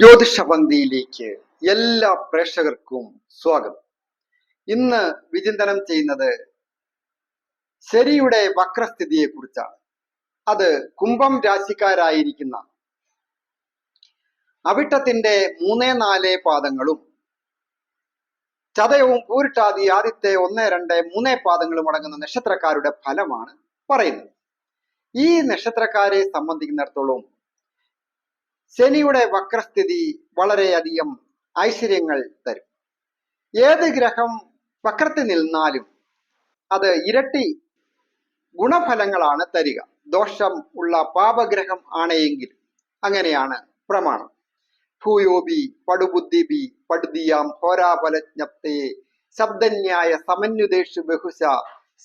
ജ്യോതിഷപന്തിയിലേക്ക് എല്ലാ പ്രേക്ഷകർക്കും സ്വാഗതം. ഇന്ന് വിചിന്തനം ചെയ്യുന്നത് ശരിയുടെ വക്രസ്ഥിതിയെ കുറിച്ചാണ് അത് കുംഭം രാശിക്കാരായിരിക്കുന്ന അവിട്ടത്തിന്റെ മൂന്നേ നാല് പാദങ്ങളും ചതയവും പൂരിട്ടാതി ആദ്യത്തെ ഒന്ന് രണ്ട് മൂന്നേ പാദങ്ങളും അടങ്ങുന്ന നക്ഷത്രക്കാരുടെ ഫലമാണ് പറയുന്നത്. ഈ നക്ഷത്രക്കാരെ സംബന്ധിക്കുന്നിടത്തോളം ശനിയുടെ വക്രസ്ഥിതി വളരെയധികം ഐശ്വര്യങ്ങൾ തരും. ഏത് ഗ്രഹം വക്രത്തിൽ നിന്നാലും അത് ഇരട്ടി ഗുണഫലങ്ങളാണ് തരിക. ദോഷം ഉള്ള പാപഗ്രഹം ആണെങ്കിൽ അങ്ങനെയാണ് പ്രമാണം. ഭൂയോബി പടുബുദ്ധിബി പടുതിയാം ഹോരാബലജ്ഞപ്തേ ശബ്ദന്യായ സമന്യുതേഷു ബഹുശ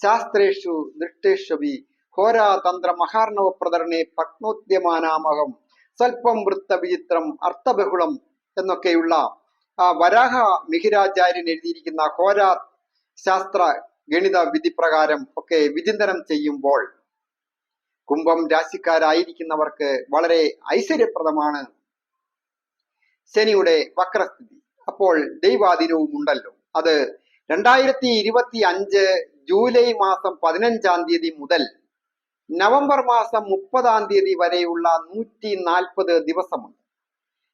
ശാസ്ത്രേഷു ദൃഷ്ടേഷുബി ഹോരാതന്ത്ര മഹാർണവ പ്രദർണേ പത്നോദ്യമാനാമകം സ്വൽപ്പം വൃത്തവിചിത്രം അർത്ഥബഹുളം എന്നൊക്കെയുള്ള വരാഹ മിഹിരാചാര്യൻ എഴുതിയിരിക്കുന്ന ഹോരാ ശാസ്ത്ര ഗണിത വിധി പ്രകാരം ഒക്കെ വിചിന്തനം ചെയ്യുമ്പോൾ കുംഭം രാശിക്കാരായിരിക്കുന്നവർക്ക് വളരെ ഐശ്വര്യപ്രദമാണ് ശനിയുടെ വക്രസ്ഥിതി. അപ്പോൾ ദൈവാധീനവും ഉണ്ടല്ലോ. അത് രണ്ടായിരത്തി ഇരുപത്തി അഞ്ച് ജൂലൈ മാസം പതിനഞ്ചാം തീയതി മുതൽ നവംബർ മാസം മുപ്പതാം തീയതി വരെയുള്ള നൂറ്റി നാൽപ്പത് ദിവസമാണ്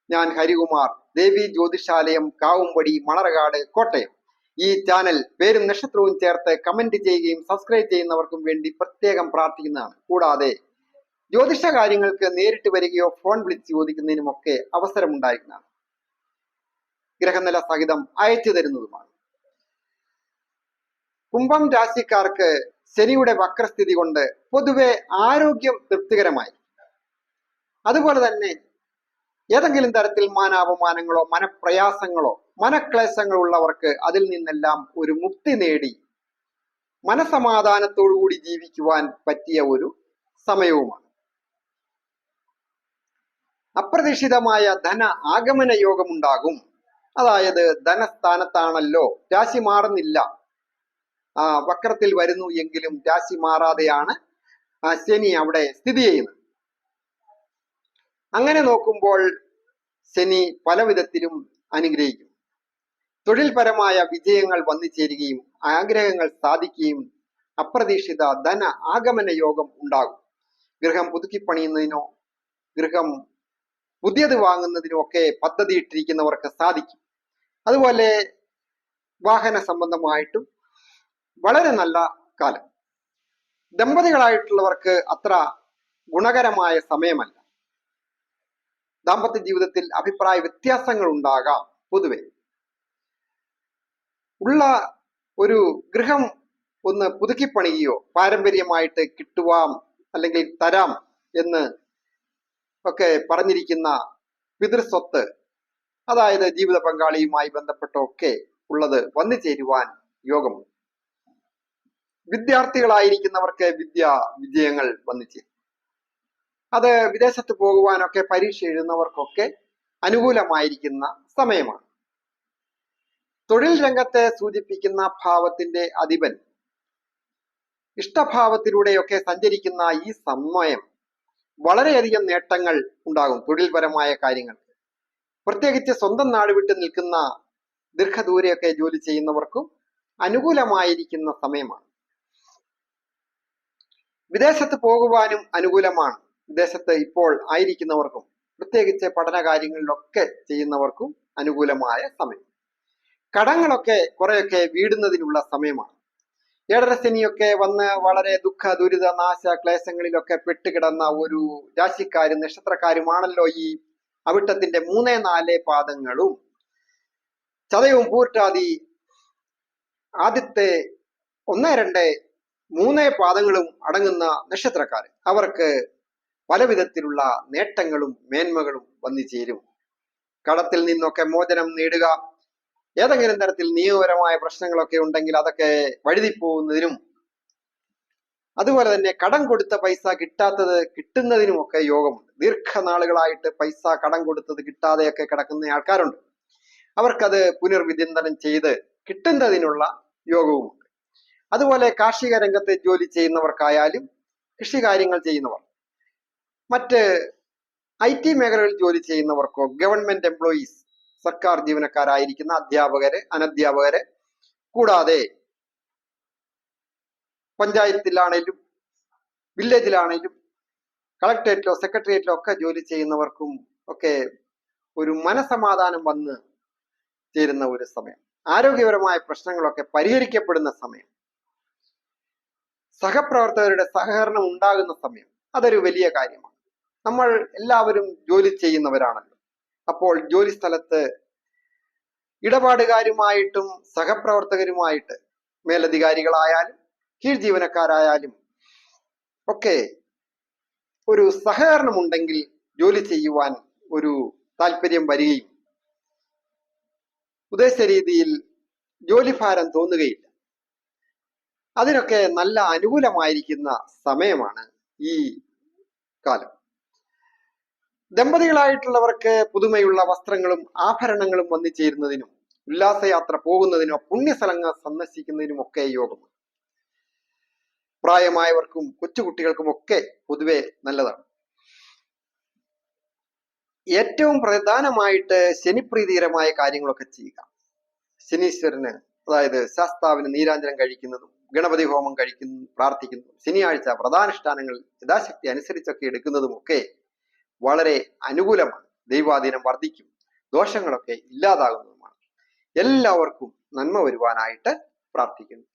ഞാൻ ഹരികുമാർ ദേവി ജ്യോതിഷാലയം കാവുംപടി മണർകാട് കോട്ടയം. ഈ ചാനൽ പേരും നക്ഷത്രവും ചേർത്ത് കമന്റ് ചെയ്യുകയും സബ്സ്ക്രൈബ് ചെയ്യുന്നവർക്കും വേണ്ടി പ്രത്യേകം പ്രാർത്ഥിക്കുന്നതാണ്. കൂടാതെ ജ്യോതിഷ കാര്യങ്ങൾക്ക് നേരിട്ട് വരികയോ ഫോൺ വിളിച്ച് ചോദിക്കുന്നതിനുമൊക്കെ അവസരമുണ്ടായിരിക്കുന്നതാണ്. ഗ്രഹനില സഹിതം അയച്ചു തരുന്നതുമാണ്. കുംഭം രാശിക്കാർക്ക് ശനിയുടെ വക്രസ്ഥിതി കൊണ്ട് പൊതുവെ ആരോഗ്യം തൃപ്തികരമായി. അതുപോലെ തന്നെ ഏതെങ്കിലും തരത്തിൽ മാനാപമാനങ്ങളോ മനപ്രയാസങ്ങളോ മനക്ലേശങ്ങളോ ഉള്ളവർക്ക് അതിൽ നിന്നെല്ലാം ഒരു മുക്തി നേടി മനസമാധാനത്തോടുകൂടി ജീവിക്കുവാൻ പറ്റിയ ഒരു സമയവുമാണ്. അപ്രതീക്ഷിതമായ ധന ആഗമന യോഗമുണ്ടാകും. അതായത് ധനസ്ഥാനത്താണല്ലോ രാശി മാറുന്നില്ല. വക്രത്തിൽ വരുന്നു എങ്കിലും രാശി മാറാതെയാണ് ശനി അവിടെ സ്ഥിതി ചെയ്യുന്നത്. അങ്ങനെ നോക്കുമ്പോൾ ശനി പല വിധത്തിലും അനുഗ്രഹിക്കും. തൊഴിൽപരമായ വിജയങ്ങൾ വന്നു ചേരുകയും ആഗ്രഹങ്ങൾ സാധിക്കുകയും അപ്രതീക്ഷിത ധന ആഗമന യോഗം ഉണ്ടാകും. ഗൃഹം പുതുക്കിപ്പണിയുന്നതിനോ ഗൃഹം പുതിയത് വാങ്ങുന്നതിനോ ഒക്കെ പദ്ധതി ഇട്ടിരിക്കുന്നവർക്ക് സാധിക്കും. അതുപോലെ വാഹന സംബന്ധമായിട്ടും വളരെ നല്ല കാലം. ദമ്പതികളായിട്ടുള്ളവർക്ക് അത്ര ഗുണകരമായ സമയമല്ല. ദാമ്പത്യ ജീവിതത്തിൽ അഭിപ്രായ വ്യത്യാസങ്ങൾ ഉണ്ടാകാം പൊതുവെ. ഉള്ള ഒരു ഗൃഹം ഒന്ന് പുതുക്കിപ്പണിയോ പാരമ്പര്യമായിട്ട് കിട്ടുവാം അല്ലെങ്കിൽ തരാം എന്ന് ഒക്കെ പറഞ്ഞിരിക്കുന്ന പിതൃസ്വത്ത് അതായത് ജീവിത പങ്കാളിയുമായി ബന്ധപ്പെട്ടൊക്കെ ഉള്ളത് വന്നു ചേരുവാൻ യോഗമുണ്ട്. വിദ്യാർത്ഥികളായിരിക്കുന്നവർക്ക് വിദ്യ വിജയങ്ങൾ വന്നു ചേരും അത് വിദേശത്ത് പോകുവാനൊക്കെ പരീക്ഷ എഴുതുന്നവർക്കൊക്കെ അനുകൂലമായിരിക്കുന്ന സമയമാണ്. തൊഴിൽ രംഗത്തെ സൂചിപ്പിക്കുന്ന ഭാവത്തിന്റെ അധിപൻ ഇഷ്ടഭാവത്തിലൂടെയൊക്കെ സഞ്ചരിക്കുന്ന ഈ സമയം വളരെയധികം നേട്ടങ്ങൾ ഉണ്ടാകും തൊഴിൽപരമായ കാര്യങ്ങൾ പ്രത്യേകിച്ച് സ്വന്തം നാട് വിട്ട് നിൽക്കുന്ന ദീർഘദൂരെയൊക്കെ ജോലി ചെയ്യുന്നവർക്കും അനുകൂലമായിരിക്കുന്ന സമയമാണ്. വിദേശത്ത് പോകുവാനും അനുകൂലമാണ്. വിദേശത്ത് ഇപ്പോൾ ആയിരിക്കുന്നവർക്കും പ്രത്യേകിച്ച് പഠന കാര്യങ്ങളിലൊക്കെ ചെയ്യുന്നവർക്കും അനുകൂലമായ സമയം. കടങ്ങളൊക്കെ കുറെയൊക്കെ വീടുന്നതിനുള്ള സമയമാണ്. ഏഴരശനിയൊക്കെ വന്ന് വളരെ ദുഃഖ ദുരിത നാശ ക്ലേശങ്ങളിലൊക്കെ പെട്ടുകിടന്ന ഒരു രാശിക്കാരും നക്ഷത്രക്കാരുമാണല്ലോ ഈ അവിട്ടത്തിന്റെ മൂന്നേ നാല് പാദങ്ങളും. ചതയവും പൂർട്ടാതി ആദ്യത്തെ ഒന്ന് രണ്ട് മൂന്നേ പാദങ്ങളും അടങ്ങുന്ന നക്ഷത്രക്കാർ അവർക്ക് പല വിധത്തിലുള്ള നേട്ടങ്ങളും മേന്മകളും വന്നു ചേരും കടത്തിൽ നിന്നൊക്കെ മോചനം നേടുക ഏതെങ്കിലും തരത്തിൽ നിയമപരമായ പ്രശ്നങ്ങളൊക്കെ ഉണ്ടെങ്കിൽ അതൊക്കെ വഴുതിപ്പോകുന്നതിനും അതുപോലെ തന്നെ കടം കൊടുത്ത പൈസ കിട്ടാത്തത് കിട്ടുന്നതിനുമൊക്കെ യോഗമുണ്ട്. ദീർഘനാളുകളായിട്ട് പൈസ കടം കൊടുത്തത് കിട്ടാതെയൊക്കെ കിടക്കുന്ന ആൾക്കാരുണ്ട്. അവർക്കത് പുനർവിചിന്തനം ചെയ്ത് കിട്ടുന്നതിനുള്ള യോഗവുമുണ്ട്. അതുപോലെ കാർഷിക രംഗത്ത് ജോലി ചെയ്യുന്നവർക്കായാലും കൃഷി കാര്യങ്ങൾ ചെയ്യുന്നവർ മറ്റ് ഐ ടി മേഖലകളിൽ ജോലി ചെയ്യുന്നവർക്കോ ഗവൺമെന്റ് എംപ്ലോയീസ് സർക്കാർ ജീവനക്കാരായിരിക്കുന്ന അധ്യാപകര് അനധ്യാപകര് കൂടാതെ പഞ്ചായത്തിലാണേലും വില്ലേജിലാണേലും കളക്ടറേറ്റിലോ സെക്രട്ടേറിയറ്റിലോ ഒക്കെ ജോലി ചെയ്യുന്നവർക്കും ഒക്കെ ഒരു മനസമാധാനം വന്ന് ചേരുന്ന ഒരു സമയം ആരോഗ്യപരമായ പ്രശ്നങ്ങളൊക്കെ പരിഹരിക്കപ്പെടുന്ന സമയം. സഹപ്രവർത്തകരുടെ സഹകരണം ഉണ്ടാകുന്ന സമയം അതൊരു വലിയ കാര്യമാണ്. നമ്മൾ എല്ലാവരും ജോലി ചെയ്യുന്നവരാണല്ലോ. അപ്പോൾ ജോലി സ്ഥലത്ത് ഇടപാടുകാരുമായിട്ടും സഹപ്രവർത്തകരുമായിട്ട് മേലധികാരികളായാലും കീഴ് ജീവനക്കാരായാലും ഒക്കെ ഒരു സഹകരണം ഉണ്ടെങ്കിൽ ജോലി ചെയ്യുവാൻ ഒരു താല്പര്യം വരികയും ഉദ്ദേശ രീതിയിൽ ജോലിഭാരം തോന്നുകയില്ല. അതിനൊക്കെ നല്ല അനുകൂലമായിരിക്കുന്ന സമയമാണ് ഈ കാലം. ദമ്പതികളായിട്ടുള്ളവർക്ക് പുതുമയുള്ള വസ്ത്രങ്ങളും ആഭരണങ്ങളും വന്നു ചേരുന്നതിനും ഉല്ലാസയാത്ര പോകുന്നതിനോ പുണ്യസ്ഥലങ്ങൾ സന്ദർശിക്കുന്നതിനും ഒക്കെ യോഗമാണ് പ്രായമായവർക്കും കൊച്ചുകുട്ടികൾക്കും ഒക്കെ പൊതുവെ നല്ലതാണ്. ഏറ്റവും പ്രധാനമായിട്ട് ശനിപ്രീതികരമായ കാര്യങ്ങളൊക്കെ ചെയ്യുക. ശനീശ്വരന് അതായത് ശാസ്താവിന് നീരാഞ്ജനം കഴിക്കുന്നതും ഗണപതി ഹോമം കഴിക്കുന്നു പ്രാർത്ഥിക്കുന്നു. ശനിയാഴ്ച വ്രതാനുഷ്ഠാനങ്ങൾ യഥാശക്തി അനുസരിച്ചൊക്കെ എടുക്കുന്നതുമൊക്കെ വളരെ അനുകൂലമാണ്. ദൈവാധീനം വർദ്ധിക്കും. ദോഷങ്ങളൊക്കെ ഇല്ലാതാകുന്നതുമാണ്. എല്ലാവർക്കും നന്മ വരുവാനായിട്ട് പ്രാർത്ഥിക്കുന്നു.